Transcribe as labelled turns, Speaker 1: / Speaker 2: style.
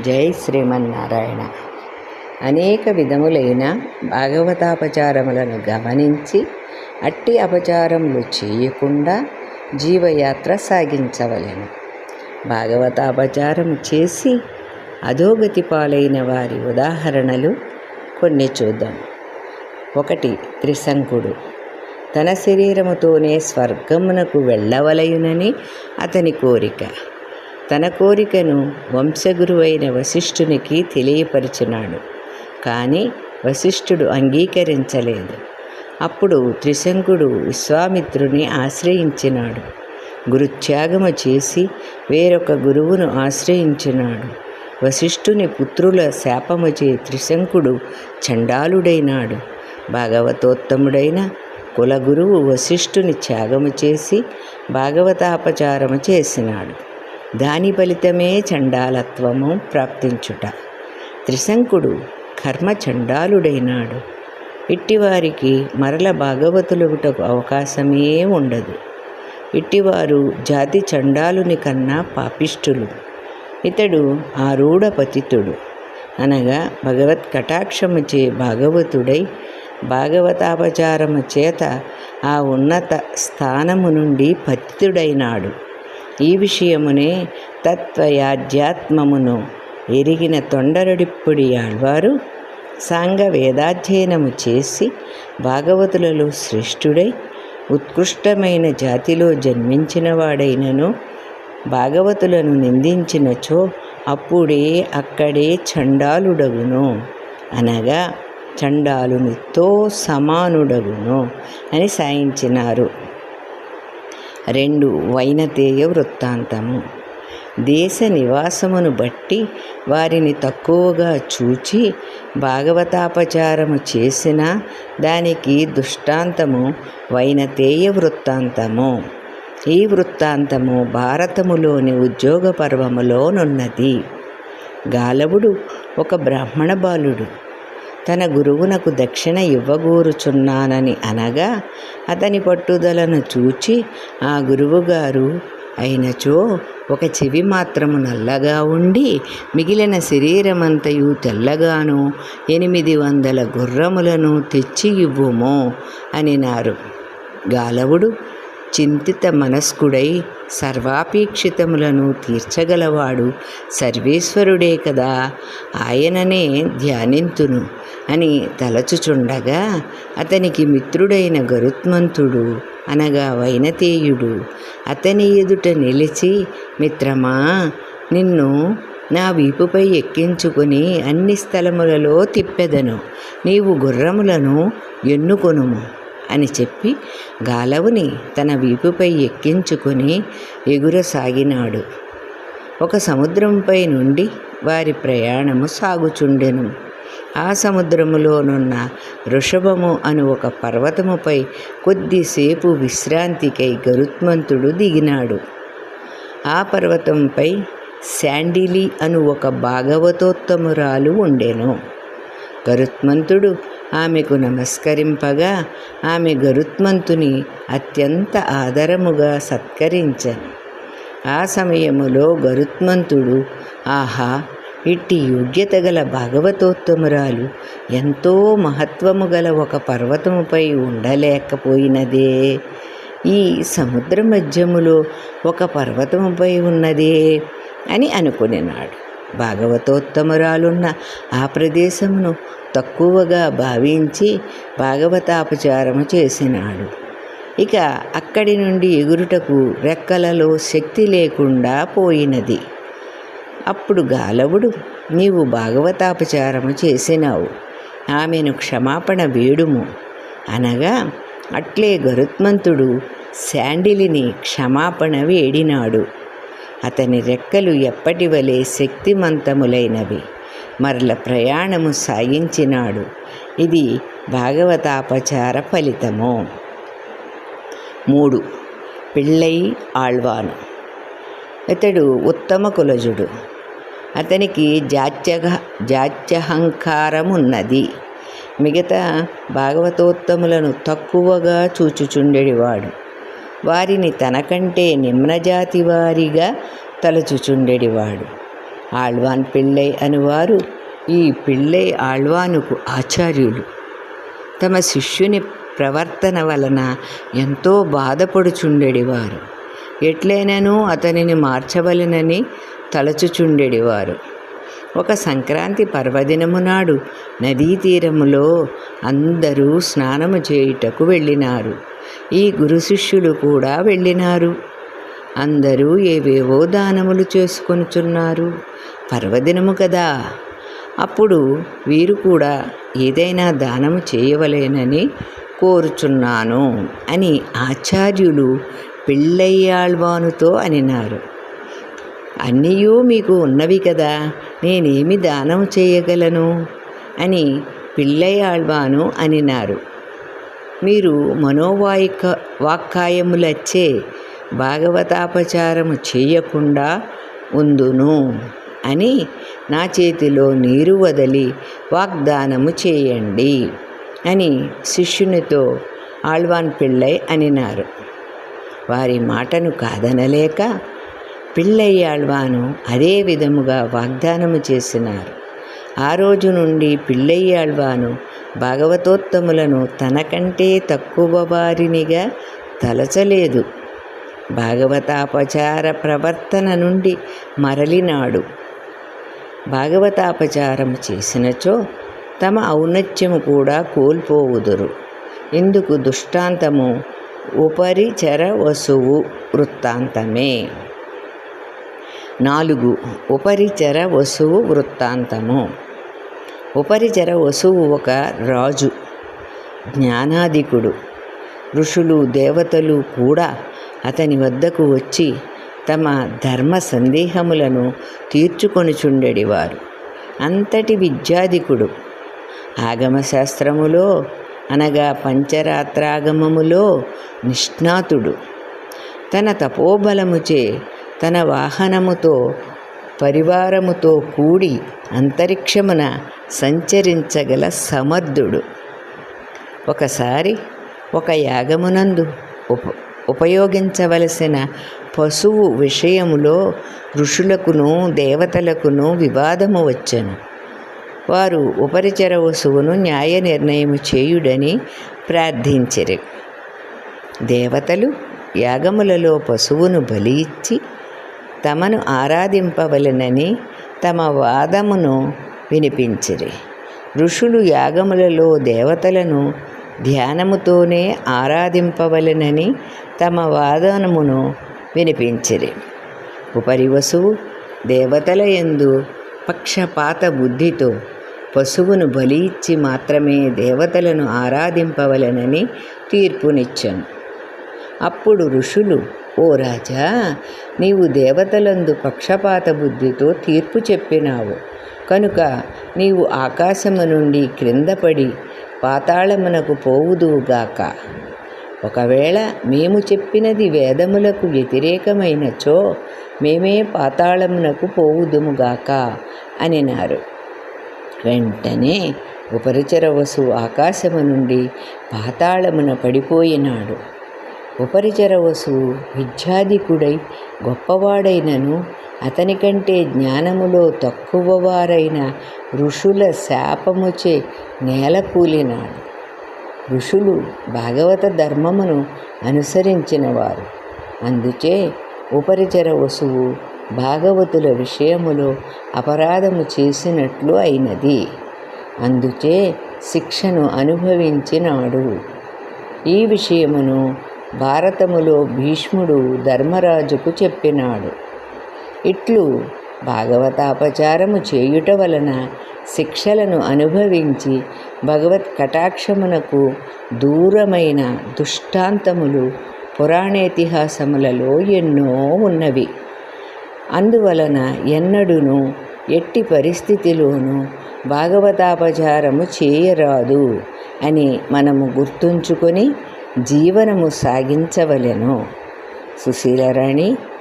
Speaker 1: జై శ్రీమన్నారాయణ. అనేక విధములైన భాగవతాపచారములను గమనించి అట్టి అపచారములు చేయకుండా జీవయాత్ర సాగించవలెను. భాగవతాపచారం చేసి అధోగతి పాలైన వారి ఉదాహరణలు కొన్ని చూద్దాం. ఒకటి త్రిశంకుడు. తన శరీరముతోనే స్వర్గమునకు వెళ్ళవలయునని అతని కోరిక. తన కోరికను వంశగురువైన వశిష్ఠునికి తెలియపరిచినాడు. కానీ వశిష్ఠుడు అంగీకరించలేదు. అప్పుడు త్రిశంకుడు విశ్వామిత్రుని ఆశ్రయించినాడు. గురుత్యాగము చేసి వేరొక గురువును ఆశ్రయించినాడు. వశిష్ఠుని పుత్రుల శాపముచే త్రిశంకుడు చండాలుడైనాడు. భాగవతోత్తముడైన కులగురువు వశిష్ఠుని త్యాగము చేసి భాగవతాపచారము చేసినాడు. దాని ఫలితమే చండాలత్వము ప్రాప్తించుట. త్రిశంకుడు కర్మ చండాలుడైనాడు. ఇట్టివారికి మరల భాగవతులుగుటకు అవకాశమే ఉండదు. ఇట్టివారు జాతి చండాలుని కన్నా పాపిష్టులు. ఇతడు ఆరూఢ పతితుడు. అనగా భగవత్ కటాక్షముచే భాగవతుడై భాగవతాపచారము చేత ఆ ఉన్నత స్థానము నుండి పతితుడైనాడు. ఈ విషయమునే తత్వయాధ్యాత్మమును ఎరిగిన తొండరడిప్పుడి ఆళ్వారు సాంగ వేదాధ్యయనము చేసి భాగవతులలో శ్రేష్ఠుడై ఉత్కృష్టమైన జాతిలో జన్మించిన వాడైనను భాగవతులను నిందించినచో అప్పుడే అక్కడే చండాలుడగును. అనగా చండాలునితో సమానుడగును అని సాయించినారు. రెండు వైనతేయ వృత్తాంతము. దేశ నివాసమును బట్టి వారిని తక్కువగా చూచి భాగవతాపచారము చేసిన దానికి దృష్టాంతము వైనతేయ వృత్తాంతము. ఈ వృత్తాంతము భారతములోని ఉద్యోగ పర్వములోనున్నది గాలవుడు ఒక బ్రాహ్మణ బాలుడు. తన గురువునకు దక్షిణ ఇవ్వగూరుచున్నానని అనగా అతని పట్టుదలను చూచి ఆ గురువుగారు అయినచో ఒక చెవి మాత్రము నల్లగా ఉండి మిగిలిన శరీరమంతయు తెల్లగాను ఎనిమిది వందల గుర్రములను తెచ్చి ఇవ్వుము అనినారు. గాలవుడు చింతిత మనస్కుడై సర్వాపేక్షితములను తీర్చగలవాడు సర్వేశ్వరుడే కదా. ఆయననే ధ్యానింతును అని తలచుచుండగా అతనికి మిత్రుడైన గరుత్మంతుడు అనగా వైనతేయుడు అతని ఎదుట నిలిచి మిత్రమా నిన్ను నా వీపుపై ఎక్కించుకుని అన్ని స్థలములలో తిప్పెదను. నీవు గుర్రములను ఎన్నుకొనుము. అని చెప్పి గాలవుని తన వీపుపై ఎక్కించుకొని ఎగురసాగినాడు. ఒక సముద్రంపై నుండి వారి ప్రయాణము సాగుచుండెను. ఆ సముద్రములోనున్న వృషభము అను ఒక పర్వతముపై కొద్దిసేపు విశ్రాంతికై గరుత్మంతుడు దిగినాడు. ఆ పర్వతంపై శాండిలి అను ఒక భాగవతోత్తమురాలు ఉండెను. గరుత్మంతుడు ఆమెకు నమస్కరింపగా ఆమె గరుత్మంతుని అత్యంత ఆదరముగా సత్కరించను. ఆ సమయములో గరుత్మంతుడు ఆహా ఇట్టి యోగ్యత గల భాగవతోత్తమురాలు ఎంతో మహత్వము గల ఒక పర్వతముపై ఉండలేకపోయినదే. ఈ సముద్ర మధ్యములో ఒక పర్వతముపై ఉన్నదే అని అనుకునేనాడు. భాగవతోత్తమురాలున్న ఆ ప్రదేశమును తక్కువగా భావించి భాగవతాపచారము చేసినాడు. ఇక అక్కడి నుండి ఎగురుటకు రెక్కలలో శక్తి లేకుండా పోయినది. అప్పుడు గాలవుడు నీవు భాగవతాపచారము చేసినావు ఆమెను క్షమాపణ వేడుము. అనగా అట్లే గరుత్మంతుడు శాండిలిని క్షమాపణ వేడినాడు. అతని రెక్కలు ఎప్పటి వలె శక్తిమంతములైనవి? మరల ప్రయాణము సాగించినాడు. ఇది భాగవతాపచార ఫలితము. మూడు. పిళ్ళై ఆళ్వాను. ఇతడు ఉత్తమ కులజుడు. అతనికి జాత్య జాత్యహంకారమున్నది. మిగతా భాగవతోత్తములను తక్కువగా చూచుచుండెడివాడు. వారిని తనకంటే నిమ్నజాతి వారిగా తలచుచుండెడివాడు. ఆళ్వాన్ పిళ్ళై అనువారు ఈ పిళ్ళై ఆళ్వానుకు ఆచార్యులు. తమ శిష్యుని ప్రవర్తన వలన ఎంతో బాధపడుచుండెడివారు. ఎట్లైనను అతనిని మార్చవలెనని తలచుచుండెడివారు. ఒక సంక్రాంతి పర్వదినము నాడు నదీ తీరములో అందరూ స్నానము చేయుటకు వెళ్ళినారు. ఈ గురు శిష్యులు కూడా వెళ్ళినారు. అందరూ ఏవేవో దానములు చేసుకొనుచున్నారు. పర్వదినము కదా. అప్పుడు వీరు కూడా ఏదైనా దానము చేయవలేనని కోరుచున్నాను అని ఆచార్యులు పెళ్ళయ్యాళ్వానుతో అనినారు. అన్నీయూ మీకు ఉన్నవి కదా. నేనేమి దానం చేయగలను? అని పిళ్ళయ్యాళ్వాను అనినారు. మీరు మనోవాయిక వాక్కాయములచ్చే భాగవతాపచారము చేయకుండా ఉందును అని నా చేతిలో నీరు వదలి వాగ్దానము చేయండి అని శిష్యునితో ఆళ్వాన్ పిళ్ళై అనినారు. వారి మాటను కాదనలేక పిళ్ళయ్యాళ్వాను అదే విధముగా వాగ్దానము చేసినారు. ఆ రోజు నుండి పిళ్ళయ్యాళ్వాను భాగవతోత్తములను తనకంటే తక్కువ వారినిగా తలచలేదు. భాగవతాపచార ప్రవర్తన నుండి మరలినాడు. భాగవతాపచారము చేసినచో తమ ఔన్నత్యము కూడా కోల్పోవుదురు. ఇందుకు దుష్టాంతము ఉపరిచర వసువు వృత్తాంతమే. నాలుగు ఉపరిచర వసువు వృత్తాంతము. ఉపరిచర వసువు ఒక రాజు జ్ఞానాధికుడు. ఋషులు దేవతలు కూడా అతని వద్దకు వచ్చి తమ ధర్మ సందేహములను తీర్చుకొనుచుండెడివారు. అంతటి విద్యాధికుడు. ఆగమశాస్త్రములో అనగా పంచరాత్రాగమములో నిష్ణాతుడు. తన తపోబలముచే తన వాహనముతో పరివారముతో కూడి అంతరిక్షమున సంచరించగల సమర్థుడు. ఒకసారి ఒక యాగమునందు ఉప ఉపయోగించవలసిన పశువు విషయములో ఋషులకును దేవతలకును వివాదము వచ్చెను. వారు ఉపరిచర వసువును న్యాయ నిర్ణయము చేయుడని ప్రార్థించరు. దేవతలు యాగములలో పశువును బలి ఇచ్చి తమను ఆరాధింపవలెనని తమ వాదమును వినిపించిరి. ఋషులు యాగములలో దేవతలను ధ్యానముతోనే ఆరాధింపవలెనని తమ వాదనమును వినిపించిరి. ఉపరివసు దేవతల యందు పక్షపాత బుద్ధితో పశువును బలి ఇచ్చి మాత్రమే దేవతలను ఆరాధింపవలెనని తీర్పునిచ్చాను. అప్పుడు ఋషులు ఓ రాజా నీవు దేవతలందు పక్షపాత బుద్ధితో తీర్పు చెప్పినావు. కనుక నీవు ఆకాశము నుండి క్రిందపడి పాతాళమునకు పోవుదువుగాక. ఒకవేళ మేము చెప్పినది వేదములకు వ్యతిరేకమైనచో మేమే పాతాళమునకు పోవుదుముగాక అనినారు. వెంటనే ఉపరిచరవసు ఆకాశము నుండి పాతాళమున పడిపోయినాడు. ఉపరిచర వసువు విద్యాధికుడై గొప్పవాడైనను అతని కంటే జ్ఞానములో తక్కువవారైన ఋషుల శాపముచే నేలకూలినాడు ఋషులు భాగవత ధర్మమును అనుసరించినవారు. అందుచే ఉపరిచర వసువు భాగవతుల విషయములో అపరాధము చేసినట్లు అయినది. అందుచే శిక్షను అనుభవించినాడు. ఈ విషయమును భారతములో భీష్ముడు ధర్మరాజుకు చెప్పినాడు. ఇట్లు భాగవతాపచారము చేయుట వలన శిక్షలను అనుభవించి భగవత్ కటాక్షమునకు దూరమైన దుష్టాంతములు పురాణేతిహాసములలో ఎన్నో ఉన్నవి. అందువలన ఎన్నడూను ఎట్టి పరిస్థితిలోనూ భాగవతాపచారము చేయరాదు అని మనము గుర్తుంచుకొని జీవనము సాగించవలెను. సుశీలరాణి